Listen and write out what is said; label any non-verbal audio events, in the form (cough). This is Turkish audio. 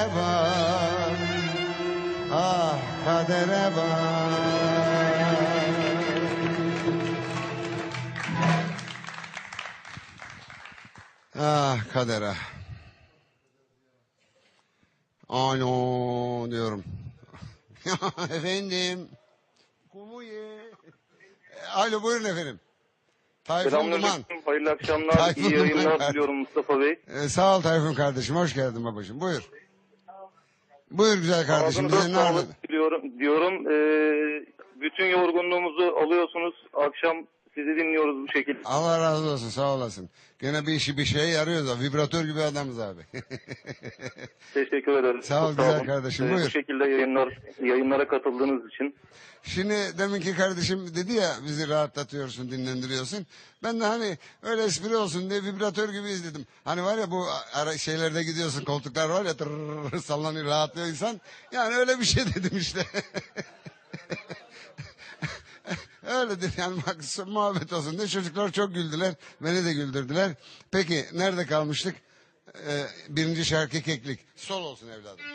bak Ah kadere bak Ah kadere Alo diyorum (laughs) Efendim Kumu ye Alo buyurun efendim Tayfun Duman. Hayırlı akşamlar. Tayfun İyi yayınlar diliyorum Mustafa Bey. Ee, sağ ol Tayfun kardeşim. Hoş geldin babacığım. Buyur. Buyur güzel kardeşim. Ağzınıza anladın? sağlık diliyorum. diyorum. Ee, bütün yorgunluğumuzu alıyorsunuz. Akşam sizi dinliyoruz bu şekilde. Allah razı olsun. Sağ olasın. Gene bir işi bir şeye yarıyoruz. abi. Vibratör gibi adamız abi. (laughs) Teşekkür ederim. Sağ ol Çok güzel olun. kardeşim, Ee, buyur. Bu şekilde yayınlar yayınlara katıldığınız için. Şimdi deminki kardeşim dedi ya bizi rahatlatıyorsun, dinlendiriyorsun. Ben de hani öyle espri olsun diye vibratör gibi izledim. Hani var ya bu ara şeylerde gidiyorsun koltuklar var ya tırrrr sallanıyor rahatlıyor insan. Yani öyle bir şey (laughs) dedim işte. Öyledir yani bak muhabbet olsun diye çocuklar çok güldüler. Beni de güldürdüler. Peki nerede kalmıştık? Ee, birinci şarkı keklik. Sol olsun evladım.